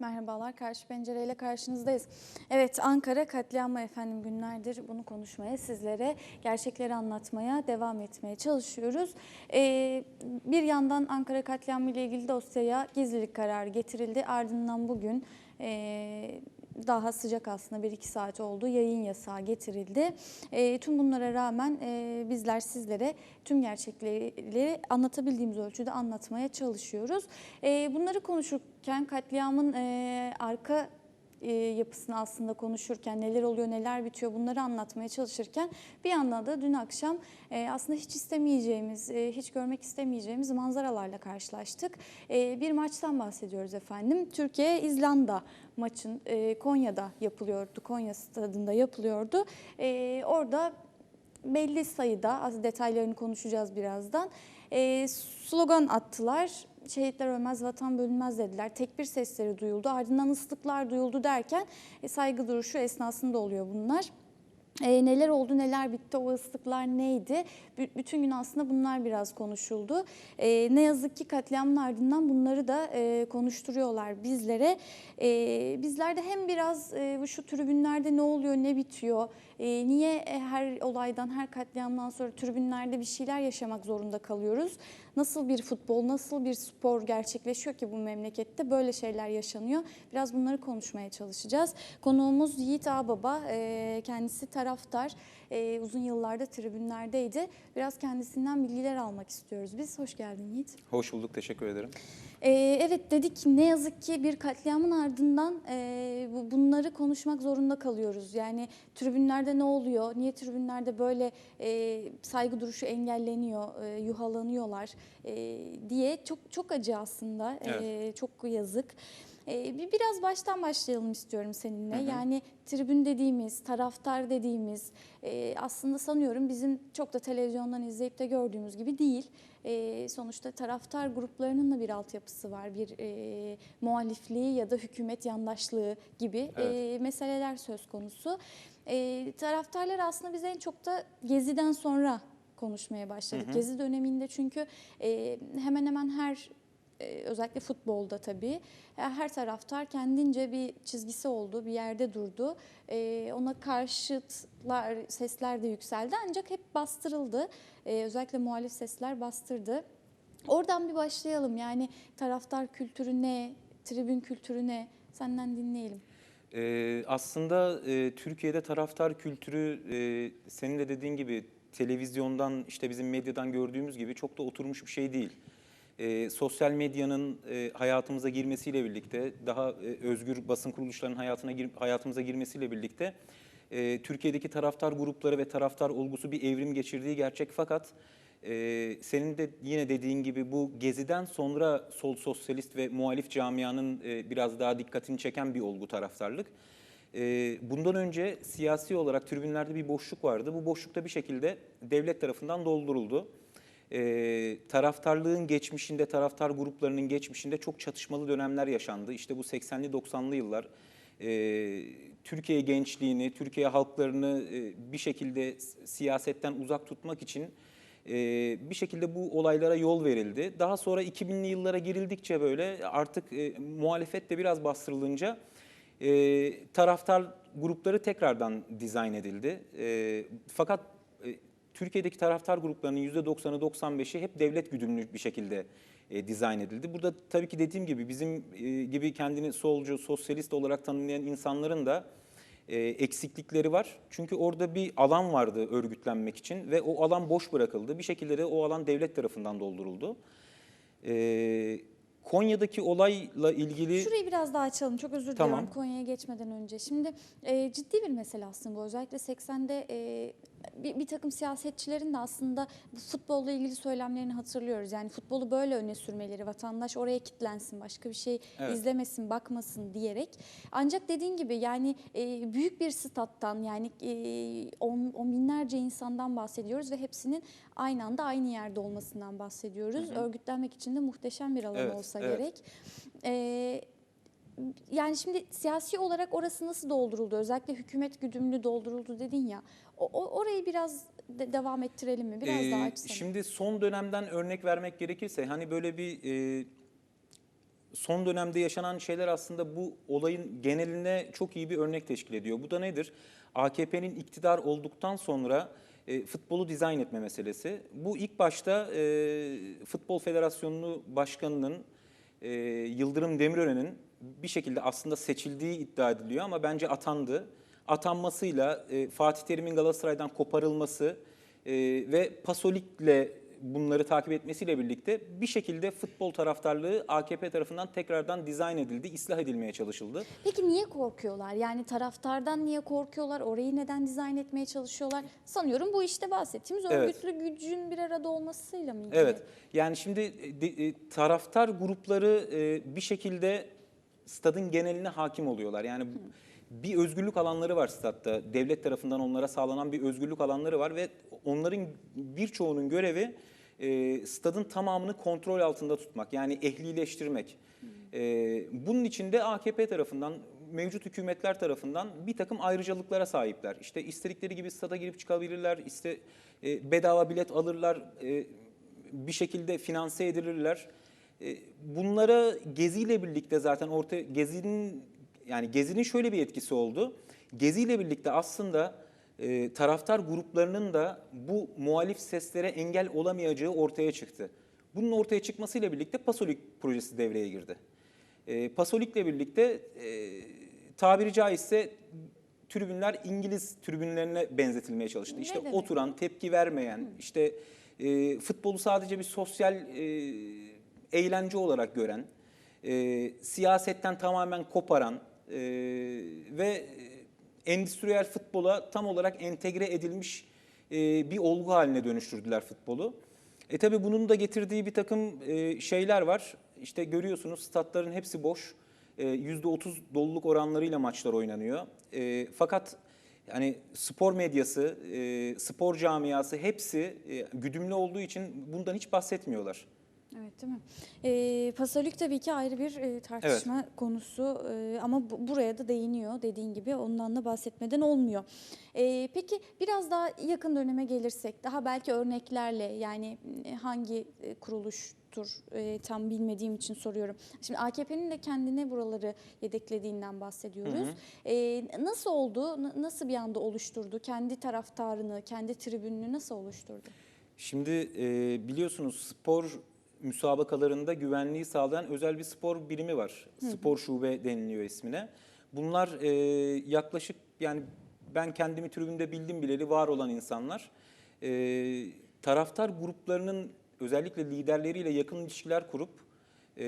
Merhabalar, Karşı Pencere ile karşınızdayız. Evet, Ankara katliamı efendim günlerdir bunu konuşmaya, sizlere gerçekleri anlatmaya devam etmeye çalışıyoruz. Ee, bir yandan Ankara katliamı ile ilgili dosyaya gizlilik kararı getirildi. Ardından bugün e, daha sıcak aslında 1-2 saat oldu yayın yasağı getirildi. E, tüm bunlara rağmen e, bizler sizlere tüm gerçekleri anlatabildiğimiz ölçüde anlatmaya çalışıyoruz. E, bunları konuşurken katliamın e, arka e, yapısını aslında konuşurken neler oluyor neler bitiyor bunları anlatmaya çalışırken bir yandan da dün akşam e, aslında hiç istemeyeceğimiz, e, hiç görmek istemeyeceğimiz manzaralarla karşılaştık. E, bir maçtan bahsediyoruz efendim. Türkiye-İzlanda maçın e, Konya'da yapılıyordu, Konya stadında yapılıyordu. E, orada belli sayıda, az detaylarını konuşacağız birazdan. E, slogan attılar. Şehitler ölmez, vatan bölünmez dediler. Tekbir sesleri duyuldu. Ardından ıslıklar duyuldu derken e, saygı duruşu esnasında oluyor bunlar. E, neler oldu, neler bitti, o ıslıklar neydi? B- bütün gün aslında bunlar biraz konuşuldu. E, ne yazık ki katliamın ardından bunları da e, konuşturuyorlar bizlere. E, bizler de hem biraz e, şu tribünlerde ne oluyor, ne bitiyor, e, niye e, her olaydan, her katliamdan sonra tribünlerde bir şeyler yaşamak zorunda kalıyoruz? Nasıl bir futbol, nasıl bir spor gerçekleşiyor ki bu memlekette böyle şeyler yaşanıyor? Biraz bunları konuşmaya çalışacağız. Konuğumuz Yiğit Ağbaba, e, kendisi taraftar, e, uzun yıllarda tribünlerdeydi. Biraz kendisinden bilgiler almak istiyoruz biz. Hoş geldin Yiğit. Hoş bulduk, teşekkür ederim. Ee, evet dedik ne yazık ki bir katliamın ardından e, bu- bunları konuşmak zorunda kalıyoruz. Yani tribünlerde ne oluyor, niye tribünlerde böyle e, saygı duruşu engelleniyor, e, yuhalanıyorlar e, diye çok çok acı aslında, e, çok yazık. Bir biraz baştan başlayalım istiyorum seninle. Yani tribün dediğimiz, taraftar dediğimiz aslında sanıyorum bizim çok da televizyondan izleyip de gördüğümüz gibi değil. E, sonuçta taraftar gruplarının da bir altyapısı var. Bir e, muhalifliği ya da hükümet yandaşlığı gibi e, Evet. meseleler söz konusu. E, taraftarlar aslında biz en çok da Gezi'den sonra konuşmaya başladık. Gezi döneminde çünkü e, hemen hemen her e, özellikle futbolda tabii e, her taraftar kendince bir çizgisi oldu, bir yerde durdu. E, Ona karşıtlar, sesler de yükseldi ancak hep bastırıldı. E, Özellikle muhalif sesler bastırdı. Oradan bir başlayalım yani taraftar kültürü ne, tribün kültürü ne senden dinleyelim. Ee, aslında e, Türkiye'de taraftar kültürü e, senin de dediğin gibi televizyondan işte bizim medyadan gördüğümüz gibi çok da oturmuş bir şey değil. Ee, sosyal medyanın e, hayatımıza girmesiyle birlikte, daha e, özgür basın kuruluşlarının hayatına gir- hayatımıza girmesiyle birlikte e, Türkiye'deki taraftar grupları ve taraftar olgusu bir evrim geçirdiği gerçek fakat e, senin de yine dediğin gibi bu geziden sonra sol sosyalist ve muhalif camianın e, biraz daha dikkatini çeken bir olgu taraftarlık. E, bundan önce siyasi olarak tribünlerde bir boşluk vardı. Bu boşlukta bir şekilde devlet tarafından dolduruldu. E, taraftarlığın geçmişinde, taraftar gruplarının geçmişinde çok çatışmalı dönemler yaşandı. İşte bu 80'li 90'lı yıllar e, Türkiye gençliğini, Türkiye halklarını e, bir şekilde siyasetten uzak tutmak için e, bir şekilde bu olaylara yol verildi. Daha sonra 2000'li yıllara girildikçe böyle artık e, muhalefet de biraz bastırılınca e, taraftar grupları tekrardan dizayn edildi. E, fakat Türkiye'deki taraftar gruplarının %90'ı 95'i hep devlet güdümlü bir şekilde e, dizayn edildi. Burada tabii ki dediğim gibi bizim e, gibi kendini solcu, sosyalist olarak tanımlayan insanların da e, eksiklikleri var. Çünkü orada bir alan vardı örgütlenmek için ve o alan boş bırakıldı. Bir şekilde de o alan devlet tarafından dolduruldu. E, Konya'daki olayla ilgili... Şurayı biraz daha açalım. Çok özür Tamam. diliyorum Konya'ya geçmeden önce. Şimdi e, ciddi bir mesele aslında bu. Özellikle 80'de e, bir, bir takım siyasetçilerin de aslında futbolla ilgili söylemlerini hatırlıyoruz. Yani futbolu böyle öne sürmeleri, vatandaş oraya kitlensin, başka bir şey Evet. izlemesin, bakmasın diyerek. Ancak dediğin gibi yani e, büyük bir stat'tan yani e, on, on binlerce insandan bahsediyoruz ve hepsinin aynı anda aynı yerde olmasından bahsediyoruz. Örgütlenmek için de muhteşem bir alan Evet, olsa evet. gerek. Ee, yani şimdi siyasi olarak orası nasıl dolduruldu? Özellikle hükümet güdümlü dolduruldu dedin ya. O, o- orayı biraz de- devam ettirelim mi? Biraz Ee, daha açsana. Şimdi son dönemden örnek vermek gerekirse hani böyle bir e, son dönemde yaşanan şeyler aslında bu olayın geneline çok iyi bir örnek teşkil ediyor. Bu da nedir? AKP'nin iktidar olduktan sonra e, futbolu dizayn etme meselesi. Bu ilk başta e, Futbol Federasyonu Başkanı'nın e, Yıldırım Demirören'in bir şekilde aslında seçildiği iddia ediliyor ama bence atandı. Atanmasıyla e, Fatih Terim'in Galatasaray'dan koparılması e, ve Pasolik'le bunları takip etmesiyle birlikte bir şekilde futbol taraftarlığı AKP tarafından tekrardan dizayn edildi, ıslah edilmeye çalışıldı. Peki niye korkuyorlar? Yani taraftardan niye korkuyorlar? Orayı neden dizayn etmeye çalışıyorlar? Sanıyorum bu işte bahsettiğimiz Evet. örgütlü gücün bir arada olmasıyla mı ilgili? Evet. Yani şimdi e, e, taraftar grupları e, bir şekilde stadın geneline hakim oluyorlar. Yani bir özgürlük alanları var statta. Devlet tarafından onlara sağlanan bir özgürlük alanları var ve onların birçoğunun görevi e, stadın tamamını kontrol altında tutmak. Yani ehlileştirmek. E, bunun için de AKP tarafından mevcut hükümetler tarafından bir takım ayrıcalıklara sahipler. İşte istedikleri gibi stada girip çıkabilirler, işte e, bedava bilet alırlar, e, bir şekilde finanse edilirler. E, Bunlara geziyle birlikte zaten ortaya gezinin yani gezinin şöyle bir etkisi oldu. Geziyle birlikte aslında e, taraftar gruplarının da bu muhalif seslere engel olamayacağı ortaya çıktı. Bunun ortaya çıkmasıyla birlikte Pasolik projesi devreye girdi. E, Pasolik'le birlikte e, tabiri caizse tribünler İngiliz tribünlerine benzetilmeye çalıştı. Ne İşte demek? oturan, tepki vermeyen, işte e, futbolu sadece bir sosyal e, eğlence olarak gören, e, siyasetten tamamen koparan e, ve endüstriyel futbola tam olarak entegre edilmiş e, bir olgu haline dönüştürdüler futbolu. E tabi bunun da getirdiği bir takım e, şeyler var. İşte görüyorsunuz statların hepsi boş. E, %30 doluluk oranlarıyla maçlar oynanıyor. E, fakat yani spor medyası, e, spor camiası hepsi e, güdümlü olduğu için bundan hiç bahsetmiyorlar. Evet değil mi? Ee, Pasolik tabii ki ayrı bir e, tartışma konusu e, ama bu- buraya da değiniyor dediğin gibi ondan da bahsetmeden olmuyor. Ee, peki biraz daha yakın döneme gelirsek daha belki örneklerle yani e, hangi e, kuruluştur e, tam bilmediğim için soruyorum. Şimdi AKP'nin de kendine buraları yedeklediğinden bahsediyoruz. Ee, nasıl oldu? Nasıl bir anda oluşturdu? Kendi taraftarını, kendi tribününü nasıl oluşturdu? Şimdi e, biliyorsunuz spor müsabakalarında güvenliği sağlayan özel bir spor birimi var. Spor şube deniliyor ismine. Bunlar e, yaklaşık yani ben kendimi tribünde bildim bileli var olan insanlar. E, taraftar gruplarının özellikle liderleriyle yakın ilişkiler kurup e,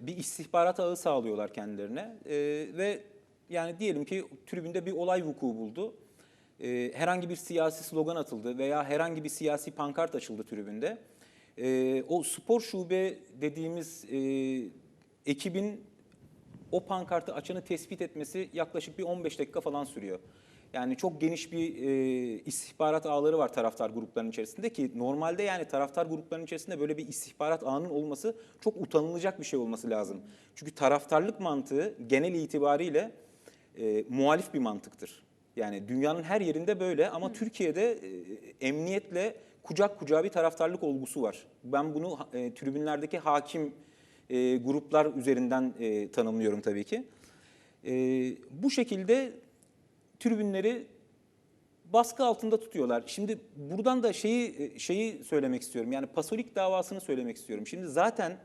bir istihbarat ağı sağlıyorlar kendilerine. E, ve yani diyelim ki tribünde bir olay vuku buldu. E, herhangi bir siyasi slogan atıldı veya herhangi bir siyasi pankart açıldı tribünde. E, o spor şube dediğimiz e, ekibin o pankartı açanı tespit etmesi yaklaşık bir 15 dakika falan sürüyor. Yani çok geniş bir e, istihbarat ağları var taraftar gruplarının içerisinde ki normalde yani taraftar gruplarının içerisinde böyle bir istihbarat ağının olması çok utanılacak bir şey olması lazım. Çünkü taraftarlık mantığı genel itibariyle e, muhalif bir mantıktır. Yani dünyanın her yerinde böyle ama Türkiye'de e, emniyetle kucak kucağa bir taraftarlık olgusu var. Ben bunu e, tribünlerdeki hakim e, gruplar üzerinden e, tanımlıyorum tabii ki. E, bu şekilde tribünleri baskı altında tutuyorlar. Şimdi buradan da şeyi e, şeyi söylemek istiyorum. Yani Pasolik davasını söylemek istiyorum. Şimdi zaten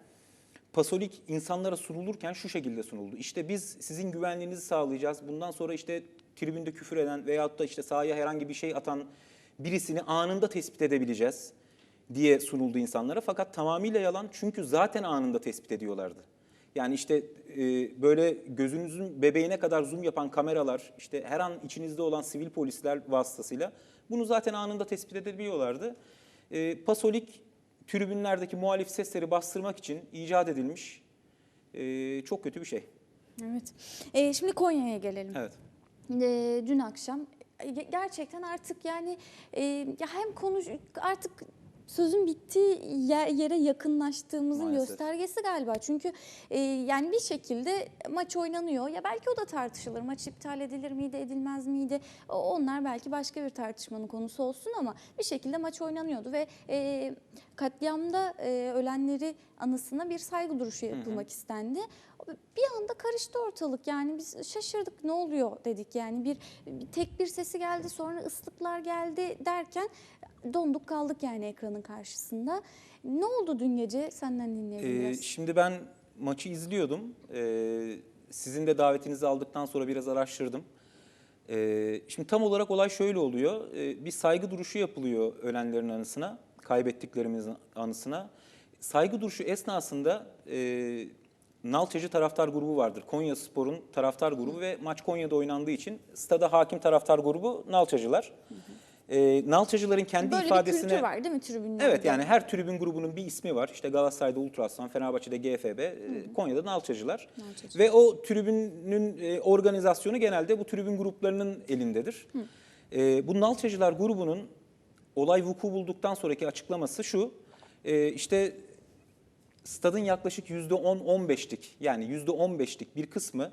Pasolik insanlara sunulurken şu şekilde sunuldu. İşte biz sizin güvenliğinizi sağlayacağız. Bundan sonra işte tribünde küfür eden veyahut da işte sahaya herhangi bir şey atan birisini anında tespit edebileceğiz diye sunuldu insanlara. Fakat tamamıyla yalan çünkü zaten anında tespit ediyorlardı. Yani işte e, böyle gözünüzün bebeğine kadar zoom yapan kameralar, işte her an içinizde olan sivil polisler vasıtasıyla bunu zaten anında tespit edebiliyorlardı. E, Pasolik tribünlerdeki muhalif sesleri bastırmak için icat edilmiş e, çok kötü bir şey. Evet. Ee, şimdi Konya'ya gelelim. Evet. Ee, dün akşam e, gerçekten artık yani e, ya hem konuş artık sözün bittiği yer- yere yakınlaştığımızın Maalesef. göstergesi galiba. Çünkü e, yani bir şekilde maç oynanıyor. Ya belki o da tartışılır. Maç iptal edilir miydi, edilmez miydi? Onlar belki başka bir tartışmanın konusu olsun ama bir şekilde maç oynanıyordu ve e, katliamda e, ölenleri anısına bir saygı duruşu yapılmak istendi. Bir anda karıştı ortalık yani biz şaşırdık ne oluyor dedik yani bir, bir tek bir sesi geldi sonra ıslıklar geldi derken donduk kaldık yani ekranın karşısında. Ne oldu dün gece senden dinleyelim Ee, şimdi ben maçı izliyordum. Ee, sizin de davetinizi aldıktan sonra biraz araştırdım. Ee, şimdi tam olarak olay şöyle oluyor. Ee, bir saygı duruşu yapılıyor ölenlerin anısına, kaybettiklerimizin anısına. Saygı duruşu esnasında e, Nalçacı taraftar grubu vardır. Konya Spor'un taraftar grubu ve maç Konya'da oynandığı için stada hakim taraftar grubu Nalçacılar. Ee, Nalçacıların kendi Böyle ifadesine... bir kültür var değil mi tribünlerde? Evet yani her tribün grubunun bir ismi var. İşte Galatasaray'da Ultrasan, Fenerbahçe'de GFB, e, Konya'da Nalçacılar. Nalçacı. Ve o tribünün e, organizasyonu genelde bu tribün gruplarının elindedir. E, bu Nalçacılar grubunun olay vuku bulduktan sonraki açıklaması şu. e, işte stadın yaklaşık %10-15'lik yani %15'lik bir kısmı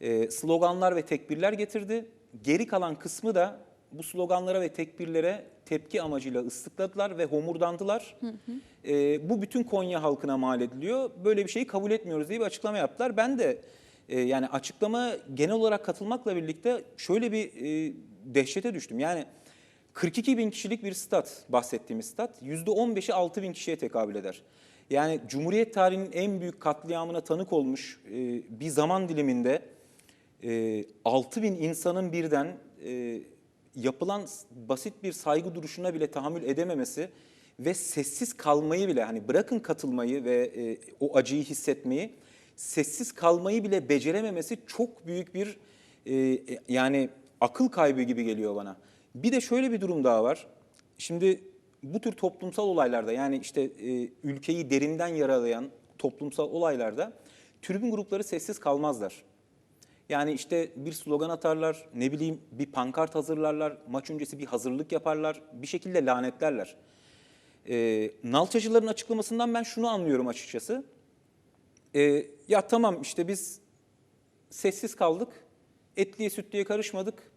e, sloganlar ve tekbirler getirdi. Geri kalan kısmı da bu sloganlara ve tekbirlere tepki amacıyla ıslıkladılar ve homurdandılar. E, bu bütün Konya halkına mal ediliyor. Böyle bir şeyi kabul etmiyoruz diye bir açıklama yaptılar. Ben de e, yani açıklama genel olarak katılmakla birlikte şöyle bir e, dehşete düştüm. Yani 42 bin kişilik bir stat bahsettiğimiz stat %15'i 6 bin kişiye tekabül eder. Yani Cumhuriyet tarihinin en büyük katliamına tanık olmuş e, bir zaman diliminde e, 6 bin insanın birden e, yapılan basit bir saygı duruşuna bile tahammül edememesi ve sessiz kalmayı bile hani bırakın katılmayı ve e, o acıyı hissetmeyi sessiz kalmayı bile becerememesi çok büyük bir e, e, yani akıl kaybı gibi geliyor bana. Bir de şöyle bir durum daha var. Şimdi bu tür toplumsal olaylarda yani işte e, ülkeyi derinden yaralayan toplumsal olaylarda tribün grupları sessiz kalmazlar. Yani işte bir slogan atarlar, ne bileyim bir pankart hazırlarlar, maç öncesi bir hazırlık yaparlar, bir şekilde lanetlerler. Ee, Nalçacıların açıklamasından ben şunu anlıyorum açıkçası. Ee, ya tamam işte biz sessiz kaldık, etliye sütlüye karışmadık.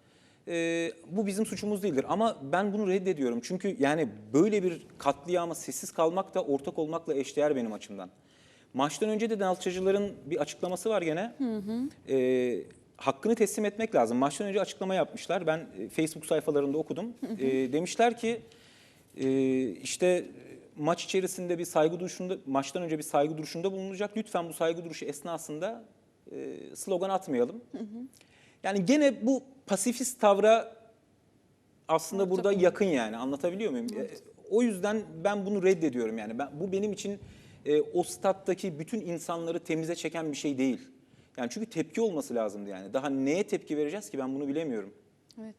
Ee, bu bizim suçumuz değildir ama ben bunu reddediyorum. Çünkü yani böyle bir katliama sessiz kalmak da ortak olmakla eşdeğer benim açımdan. Maçtan önce de Nalçacıların bir açıklaması var gene. Ee, hakkını teslim etmek lazım. Maçtan önce açıklama yapmışlar. Ben e, Facebook sayfalarında okudum. Ee, demişler ki e, işte maç içerisinde bir saygı duruşunda, maçtan önce bir saygı duruşunda bulunacak. Lütfen bu saygı duruşu esnasında e, slogan atmayalım. Yani gene bu pasifist tavra aslında Ortak burada yakın yani anlatabiliyor muyum? E, O yüzden ben bunu reddediyorum yani. Ben, bu benim için e, o stat'taki bütün insanları temize çeken bir şey değil. Yani çünkü tepki olması lazımdı yani. Daha neye tepki vereceğiz ki ben bunu bilemiyorum. Evet.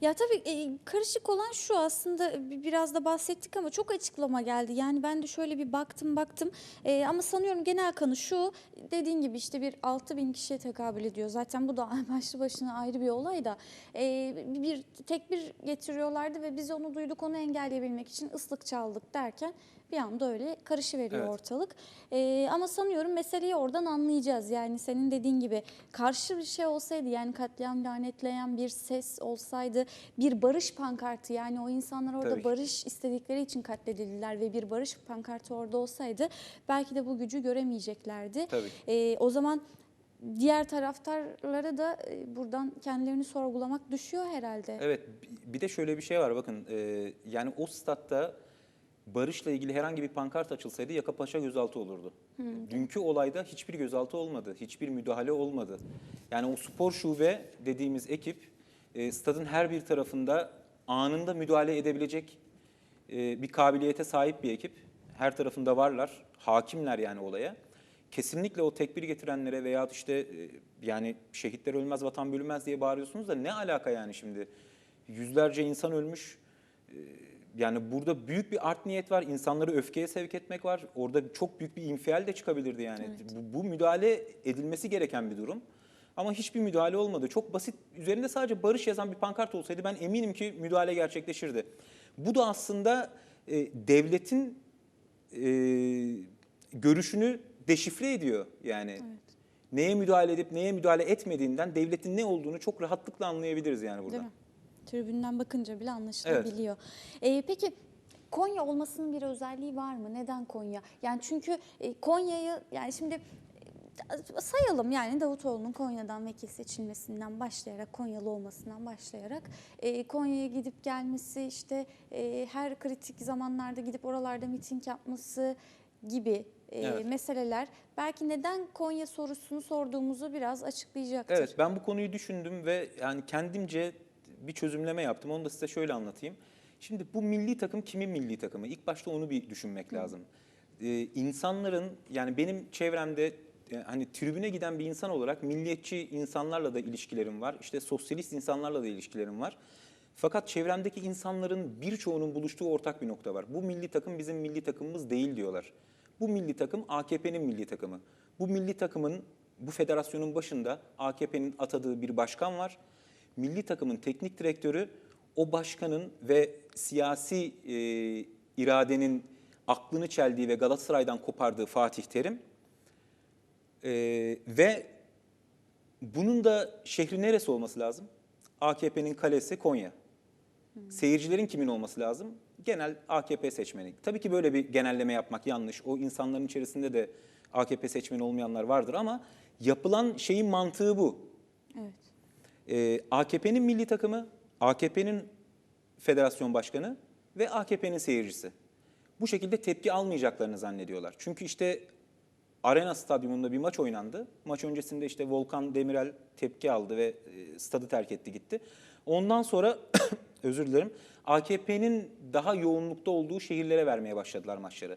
Ya tabii e, karışık olan şu aslında bi- biraz da bahsettik ama çok açıklama geldi. Yani ben de şöyle bir baktım baktım E, ama sanıyorum genel kanı şu dediğin gibi işte bir 6 bin kişiye tekabül ediyor. Zaten bu da başlı başına ayrı bir olay da E, bir tek bir getiriyorlardı ve biz onu duyduk onu engelleyebilmek için ıslık çaldık derken bir anda öyle karışıveriyor Evet. ortalık. E, ama sanıyorum meseleyi oradan anlayacağız. Yani senin dediğin gibi karşı bir şey olsaydı yani katliam lanetleyen bir ses olsaydı bir barış pankartı yani o insanlar orada Tabii barış istedikleri için katledildiler ve bir barış pankartı orada olsaydı belki de bu gücü göremeyeceklerdi. Tabii. E, o zaman diğer taraftarlara da e, buradan kendilerini sorgulamak düşüyor herhalde. Evet bir de şöyle bir şey var bakın e, yani o statta barışla ilgili herhangi bir pankart açılsaydı yaka paşa gözaltı olurdu. Dünkü olayda hiçbir gözaltı olmadı, hiçbir müdahale olmadı. Yani o spor şube dediğimiz ekip e, stadın her bir tarafında anında müdahale edebilecek e, bir kabiliyete sahip bir ekip. Her tarafında varlar, hakimler yani olaya. Kesinlikle o tekbir getirenlere veya işte e, yani şehitler ölmez, vatan bölünmez diye bağırıyorsunuz da ne alaka yani şimdi? Yüzlerce insan ölmüş. E, Yani burada büyük bir art niyet var, insanları öfkeye sevk etmek var. Orada çok büyük bir infial de çıkabilirdi yani. Bu, bu müdahale edilmesi gereken bir durum. Ama hiçbir müdahale olmadı. Çok basit, üzerinde sadece barış yazan bir pankart olsaydı ben eminim ki müdahale gerçekleşirdi. Bu da aslında e, devletin e, görüşünü deşifre ediyor yani. Neye müdahale edip neye müdahale etmediğinden devletin ne olduğunu çok rahatlıkla anlayabiliriz yani burada. Değil mi? Tribünden bakınca bile anlaşılabiliyor. Ee, peki Konya olmasının bir özelliği var mı? Neden Konya? Yani çünkü e, Konya'yı yani şimdi e, sayalım yani Davutoğlu'nun Konya'dan vekil seçilmesinden başlayarak Konyalı olmasından başlayarak e, Konya'ya gidip gelmesi işte e, her kritik zamanlarda gidip oralarda miting yapması gibi e, Evet. meseleler belki neden Konya sorusunu sorduğumuzu biraz açıklayacaktır. Evet ben bu konuyu düşündüm ve yani kendimce bir çözümleme yaptım. Onu da size şöyle anlatayım. Şimdi bu milli takım kimin milli takımı? İlk başta onu bir düşünmek lazım. Ee, insanların yani benim çevremde e, hani tribüne giden bir insan olarak milliyetçi insanlarla da ilişkilerim var. İşte sosyalist insanlarla da ilişkilerim var. Fakat çevremdeki insanların birçoğunun buluştuğu ortak bir nokta var. Bu milli takım bizim milli takımımız değil diyorlar. Bu milli takım AKP'nin milli takımı. Bu milli takımın, bu federasyonun başında AKP'nin atadığı bir başkan var. Milli takımın teknik direktörü o başkanın ve siyasi e, iradenin aklını çeldiği ve Galatasaray'dan kopardığı Fatih Terim. E, ve bunun da şehri neresi olması lazım? AKP'nin kalesi Konya. Seyircilerin kimin olması lazım? Genel AKP seçmeni. Tabii ki böyle bir genelleme yapmak yanlış. O insanların içerisinde de AKP seçmeni olmayanlar vardır ama yapılan şeyin mantığı bu. Evet. Ee, AKP'nin milli takımı, AKP'nin federasyon başkanı ve AKP'nin seyircisi. Bu şekilde tepki almayacaklarını zannediyorlar. Çünkü işte Arena Stadyumunda bir maç oynandı. Maç öncesinde işte Volkan Demirel tepki aldı ve e, stadı terk etti gitti. Ondan sonra özür dilerim AKP'nin daha yoğunlukta olduğu şehirlere vermeye başladılar maçları.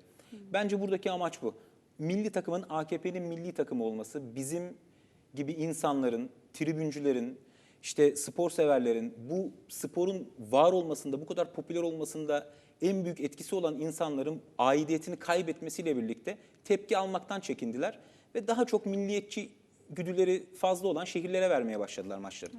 Bence buradaki amaç bu. Milli takımın AKP'nin milli takımı olması bizim gibi insanların, tribüncülerin, işte spor severlerin bu sporun var olmasında, bu kadar popüler olmasında en büyük etkisi olan insanların aidiyetini kaybetmesiyle birlikte tepki almaktan çekindiler ve daha çok milliyetçi güdüleri fazla olan şehirlere vermeye başladılar maçları.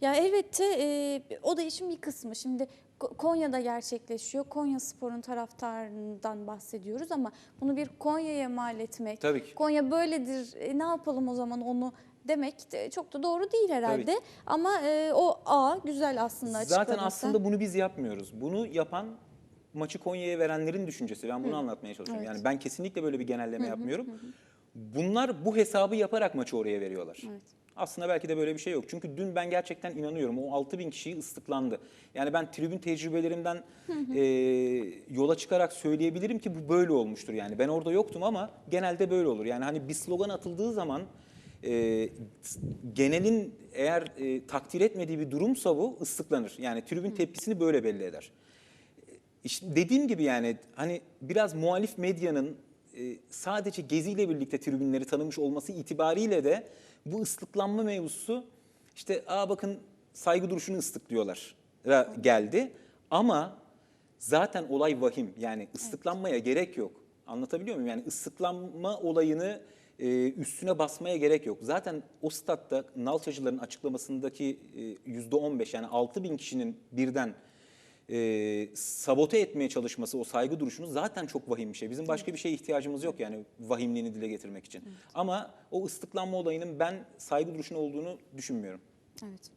Ya elbette e, o da işin bir kısmı. Şimdi Ko- Konya'da gerçekleşiyor. Konya Spor'un taraftarından bahsediyoruz ama bunu bir Konya'ya mal etmek. Tabii ki. Konya böyledir. e, ne yapalım o zaman onu demek de çok da doğru değil herhalde. Tabii Ama e, o A güzel aslında Zaten açıkladın sen. aslında bunu biz yapmıyoruz. Bunu yapan maçı Konya'ya verenlerin düşüncesi. Ben bunu anlatmaya çalışıyorum. Evet. Yani ben kesinlikle böyle bir genelleme yapmıyorum. Bunlar bu hesabı yaparak maçı oraya veriyorlar. Evet. Aslında belki de böyle bir şey yok. Çünkü dün ben gerçekten inanıyorum. O 6000 bin kişiyi ıslıklandı. Yani ben tribün tecrübelerimden e, yola çıkarak söyleyebilirim ki bu böyle olmuştur. Yani ben orada yoktum ama genelde böyle olur. Yani hani bir slogan atıldığı zaman e, genelin eğer e, takdir etmediği bir durumsa bu ıslıklanır. Yani tribün tepkisini böyle belli eder. İşte dediğim gibi yani hani biraz muhalif medyanın e, sadece geziyle birlikte tribünleri tanımış olması itibariyle de bu ıslıklanma mevzusu işte aa bakın saygı duruşunu ıslıklıyorlar geldi. Ama zaten olay vahim yani ıslıklanmaya gerek yok. Anlatabiliyor muyum? Yani ıslıklanma olayını e, üstüne basmaya gerek yok. Zaten o statta Nalçacıların açıklamasındaki e, yüzde 15 yani 6 bin kişinin birden e, sabote etmeye çalışması o saygı duruşunu zaten çok vahim bir şey. Bizim başka bir şeye ihtiyacımız yok yani vahimliğini dile getirmek için. Ama o ıslıklanma olayının ben saygı duruşunu olduğunu düşünmüyorum. Evet.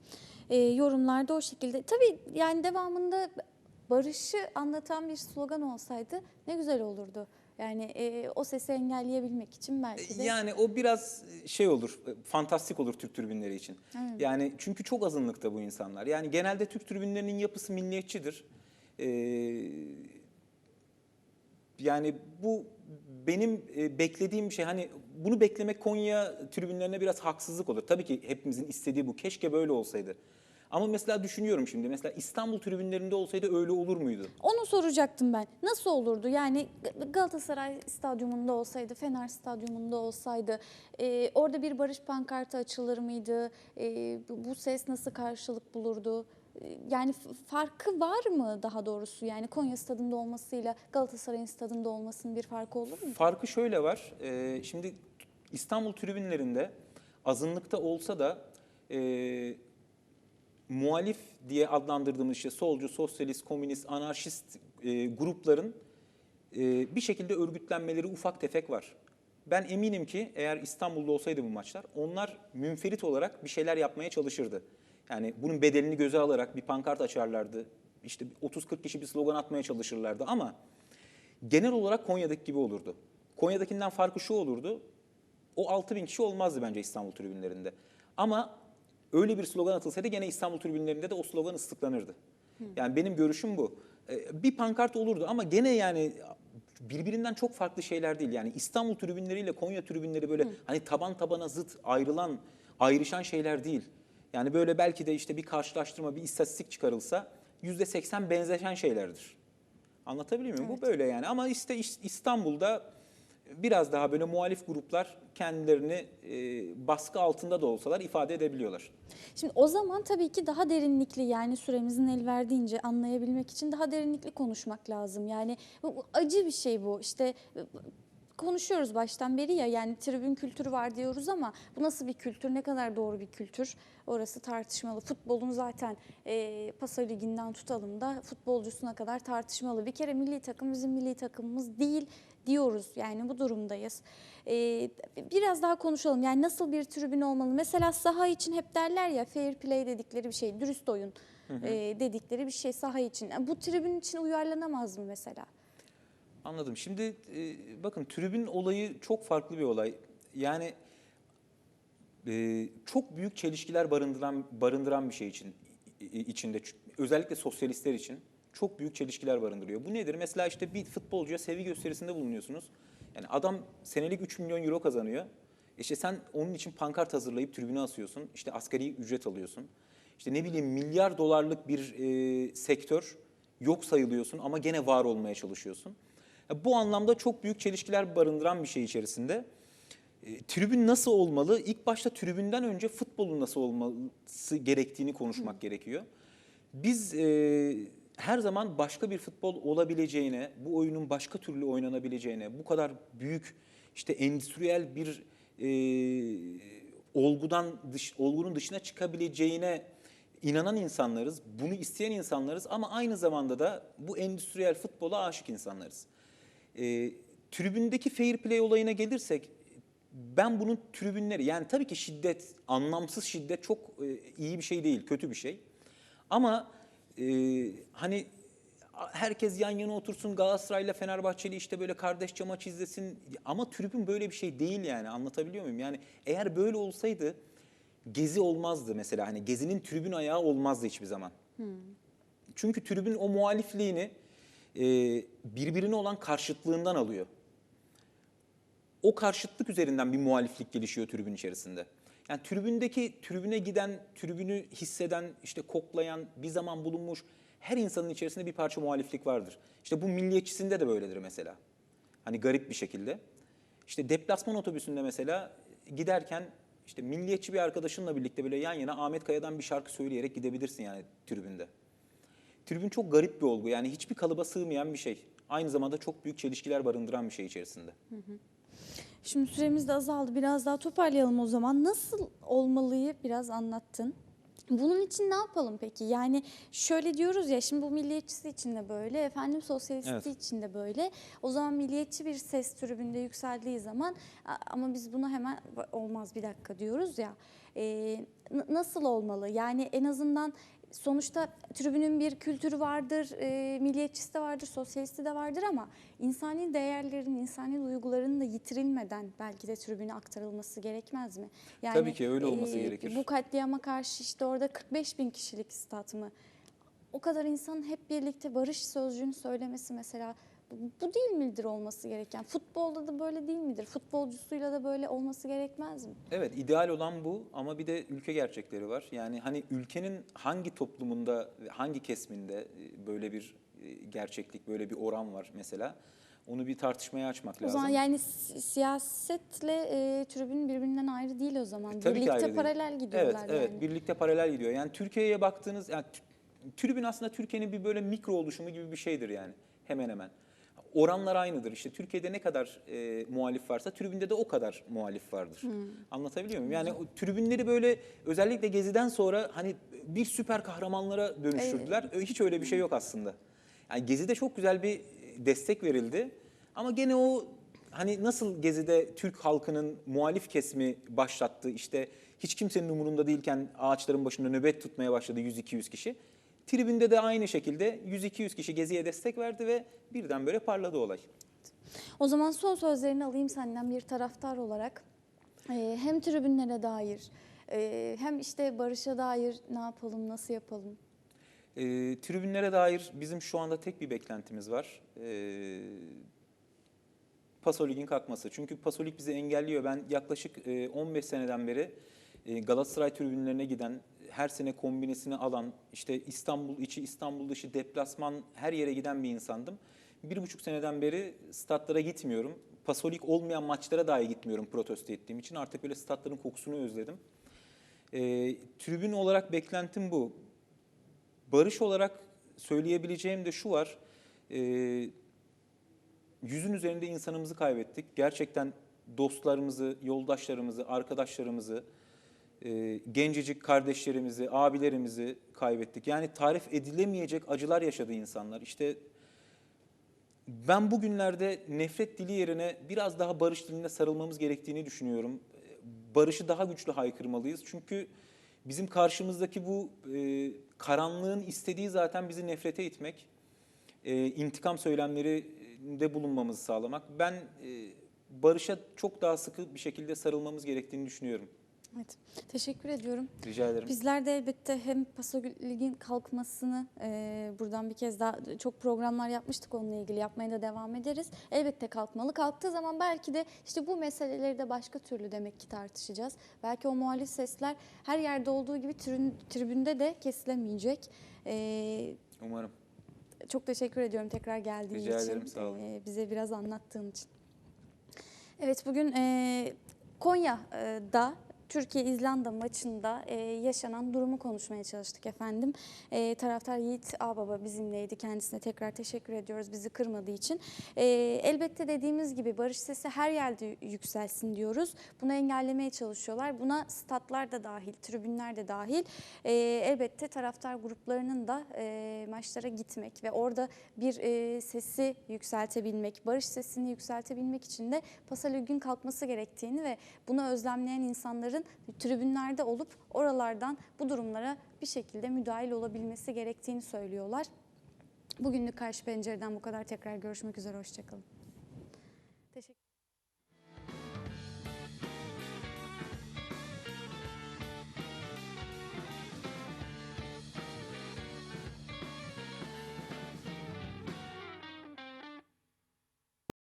Ee, yorumlarda o şekilde. Tabii yani devamında barışı anlatan bir slogan olsaydı ne güzel olurdu. Yani e, o sesi engelleyebilmek için belki de. Yani o biraz şey olur, fantastik olur Türk tribünleri için. Yani çünkü çok azınlıkta bu insanlar. Yani genelde Türk tribünlerinin yapısı milliyetçidir. Ee, yani bu benim e, beklediğim bir şey. Hani bunu beklemek Konya tribünlerine biraz haksızlık olur. Tabii ki hepimizin istediği bu. Keşke böyle olsaydı. Ama mesela düşünüyorum şimdi. Mesela İstanbul tribünlerinde olsaydı öyle olur muydu? Onu soracaktım ben. Nasıl olurdu? Yani Galatasaray stadyumunda olsaydı, Fener stadyumunda olsaydı, e, orada bir barış pankartı açılır mıydı? E, bu, ses nasıl karşılık bulurdu? E, Yani farkı var mı daha doğrusu? Yani Konya stadında olmasıyla Galatasaray'ın stadında olmasının bir farkı olur mu? Farkı şöyle var. Ee, şimdi İstanbul tribünlerinde azınlıkta olsa da e, muhalif diye adlandırdığımız işte solcu, sosyalist, komünist, anarşist e, grupların e, bir şekilde örgütlenmeleri ufak tefek var. Ben eminim ki eğer İstanbul'da olsaydı bu maçlar onlar münferit olarak bir şeyler yapmaya çalışırdı. Yani bunun bedelini göze alarak bir pankart açarlardı. işte 30-40 kişi bir slogan atmaya çalışırlardı ama genel olarak Konya'daki gibi olurdu. Konya'dakinden farkı şu olurdu. O 6000 kişi olmazdı bence İstanbul tribünlerinde. Ama öyle bir slogan atılsaydı gene İstanbul tribünlerinde de o slogan ıslıklanırdı. Yani benim görüşüm bu. Ee, Bir pankart olurdu ama gene yani birbirinden çok farklı şeyler değil. Yani İstanbul tribünleriyle Konya tribünleri böyle hani taban tabana zıt ayrılan, ayrışan şeyler değil. Yani böyle belki de işte bir karşılaştırma, bir istatistik çıkarılsa yüzde seksen benzeşen şeylerdir. Anlatabiliyor muyum? Bu böyle yani. Ama işte İs- İstanbul'da biraz daha böyle muhalif gruplar kendilerini e, baskı altında da olsalar ifade edebiliyorlar. Şimdi o zaman tabii ki daha derinlikli yani süremizin el verdiğince anlayabilmek için daha derinlikli konuşmak lazım. Yani acı bir şey bu. İşte e, konuşuyoruz baştan beri ya yani tribün kültürü var diyoruz ama bu nasıl bir kültür, ne kadar doğru bir kültür orası tartışmalı. Futbolun zaten e, Pasa Ligi'nden tutalım da futbolcusuna kadar tartışmalı. Bir kere milli takım bizim milli takımımız değil diyoruz yani bu durumdayız. E, biraz daha konuşalım yani nasıl bir tribün olmalı? Mesela saha için hep derler ya fair play dedikleri bir şey, dürüst oyun e, dedikleri bir şey saha için. Yani bu tribün için uyarlanamaz mı mesela? Anladım. Şimdi e, bakın tribün olayı çok farklı bir olay. Yani e, çok büyük çelişkiler barındıran barındıran bir şey için içinde özellikle sosyalistler için çok büyük çelişkiler barındırıyor. Bu nedir? Mesela işte bir futbolcuya sevgi gösterisinde bulunuyorsunuz. Yani adam senelik 3 milyon euro kazanıyor. İşte sen onun için pankart hazırlayıp tribüne asıyorsun. İşte asgari ücret alıyorsun. İşte ne bileyim milyar dolarlık bir e, sektör yok sayılıyorsun ama gene var olmaya çalışıyorsun. Ya Bu anlamda çok büyük çelişkiler barındıran bir şey içerisinde. E, tribün nasıl olmalı? İlk başta tribünden önce futbolun nasıl olması gerektiğini konuşmak gerekiyor. Biz e, her zaman başka bir futbol olabileceğine, bu oyunun başka türlü oynanabileceğine, bu kadar büyük işte endüstriyel bir e, olgudan dış, olgunun dışına çıkabileceğine inanan insanlarız, bunu isteyen insanlarız ama aynı zamanda da bu endüstriyel futbola aşık insanlarız. E, tribündeki fair play olayına gelirsek ben bunun tribünleri yani tabii ki şiddet, anlamsız şiddet çok e, iyi bir şey değil, kötü bir şey. Ama e, hani herkes yan yana otursun Galatasaray'la Fenerbahçeli işte böyle kardeşçe maç izlesin ama tribün böyle bir şey değil yani anlatabiliyor muyum? Yani eğer böyle olsaydı gezi olmazdı mesela hani gezinin tribün ayağı olmazdı hiçbir zaman. Çünkü tribün o muhalifliğini e, birbirine olan karşıtlığından alıyor. O karşıtlık üzerinden bir muhaliflik gelişiyor tribün içerisinde. Yani tribündeki, tribüne giden, tribünü hisseden, işte koklayan, bir zaman bulunmuş her insanın içerisinde bir parça muhaliflik vardır. İşte bu milliyetçisinde de böyledir mesela. Hani garip bir şekilde. İşte deplasman otobüsünde mesela giderken işte milliyetçi bir arkadaşınla birlikte böyle yan yana Ahmet Kaya'dan bir şarkı söyleyerek gidebilirsin yani tribünde. Tribün çok garip bir olgu. Yani hiçbir kalıba sığmayan bir şey. Aynı zamanda çok büyük çelişkiler barındıran bir şey içerisinde. Şimdi süremiz de azaldı. Biraz daha toparlayalım o zaman. Nasıl olmalıyı biraz anlattın. Bunun için ne yapalım peki? Yani şöyle diyoruz ya şimdi bu milliyetçisi için de böyle, efendim sosyalisti Evet. için de böyle. O zaman milliyetçi bir ses tribünde yükseldiği zaman "A- ama biz buna hemen olmaz bir dakika diyoruz ya. N- nasıl olmalı? Yani en azından sonuçta tribünün bir kültürü vardır, e, milliyetçisi de vardır, sosyalisti de vardır ama insani değerlerin, insani duyguların da yitirilmeden belki de tribüne aktarılması gerekmez mi? Yani, Tabii ki öyle olması e, gerekir. Bu katliama karşı işte orada 45 bin kişilik stat mı? O kadar insanın hep birlikte barış sözcüğünü söylemesi mesela bu, değil midir olması gereken? Futbolda da böyle değil midir? Futbolcusuyla da böyle olması gerekmez mi? Evet ideal olan bu ama bir de ülke gerçekleri var. Yani hani ülkenin hangi toplumunda, hangi kesiminde e, böyle bir e, gerçeklik, böyle bir oran var mesela. Onu bir tartışmaya açmak O lazım. zaman yani si- siyasetle e, tribün birbirinden ayrı değil o zaman. E, Tabii ki Birlikte ayrı değil. paralel gidiyorlar evet, yani. Evet, birlikte paralel gidiyor. Yani Türkiye'ye baktığınız, yani tribün aslında Türkiye'nin bir böyle mikro oluşumu gibi bir şeydir yani hemen hemen. Oranlar aynıdır. İşte Türkiye'de ne kadar e, muhalif varsa tribünde de o kadar muhalif vardır. Anlatabiliyor muyum? Yani o tribünleri böyle özellikle Gezi'den sonra hani bir süper kahramanlara dönüştürdüler. Hiç öyle bir şey yok aslında. Yani Gezi'de çok güzel bir destek verildi. Ama gene o hani nasıl Gezi'de Türk halkının muhalif kesimi başlattı işte hiç kimsenin umurunda değilken ağaçların başında nöbet tutmaya başladı 100-200 kişi. Tribünde de aynı şekilde 100-200 kişi Gezi'ye destek verdi ve birden böyle parladı olay. O zaman son sözlerini alayım senden bir taraftar olarak. Ee, hem tribünlere dair e, hem işte barışa dair ne yapalım, nasıl yapalım? E, tribünlere dair bizim şu anda tek bir beklentimiz var. E, Pasolik'in kalkması. Çünkü Pasolik bizi engelliyor. Ben yaklaşık e, 15 seneden beri e, Galatasaray tribünlerine giden, her sene kombinesini alan, işte İstanbul içi, İstanbul dışı deplasman her yere giden bir insandım. Bir buçuk seneden beri statlara gitmiyorum. Pasolik olmayan maçlara dahi gitmiyorum protesto ettiğim için. Artık böyle statların kokusunu özledim. E, tribün olarak beklentim bu. Barış olarak söyleyebileceğim de şu var. E, yüzün üzerinde insanımızı kaybettik. Gerçekten dostlarımızı, yoldaşlarımızı, arkadaşlarımızı, e, gencecik kardeşlerimizi, abilerimizi kaybettik. Yani tarif edilemeyecek acılar yaşadı insanlar. İşte ben bugünlerde nefret dili yerine biraz daha barış diline sarılmamız gerektiğini düşünüyorum. Barışı daha güçlü haykırmalıyız. Çünkü bizim karşımızdaki bu e, karanlığın istediği zaten bizi nefrete itmek. E, intikam söylemlerinde bulunmamızı sağlamak. Ben e, barışa çok daha sıkı bir şekilde sarılmamız gerektiğini düşünüyorum. Evet, teşekkür ediyorum. Rica ederim. Bizler de elbette hem Paso Lig'in kalkmasını e, buradan bir kez daha çok programlar yapmıştık onunla ilgili yapmaya da devam ederiz. Elbette kalkmalı. Kalktığı zaman belki de işte bu meseleleri de başka türlü demek ki tartışacağız. Belki o muhalif sesler her yerde olduğu gibi tribün, tribünde de kesilemeyecek. E, Umarım. çok teşekkür ediyorum tekrar geldiğin Rica için. ederim, sağ olun. e, bize biraz anlattığın için. Evet bugün e, Konya'da Türkiye-İzlanda maçında e, yaşanan durumu konuşmaya çalıştık efendim. E, taraftar Yiğit Ağbaba bizimleydi. Kendisine tekrar teşekkür ediyoruz bizi kırmadığı için. E, elbette dediğimiz gibi barış sesi her yerde yükselsin diyoruz. Bunu engellemeye çalışıyorlar. Buna statlar da dahil, tribünler de dahil. E, elbette taraftar gruplarının da e, maçlara gitmek ve orada bir e, sesi yükseltebilmek, barış sesini yükseltebilmek için de Pasalügün kalkması gerektiğini ve bunu özlemleyen insanların tribünlerde olup oralardan bu durumlara bir şekilde müdahil olabilmesi gerektiğini söylüyorlar. Bugünlük Karşı Pencere'den bu kadar. Tekrar görüşmek üzere. Hoşçakalın.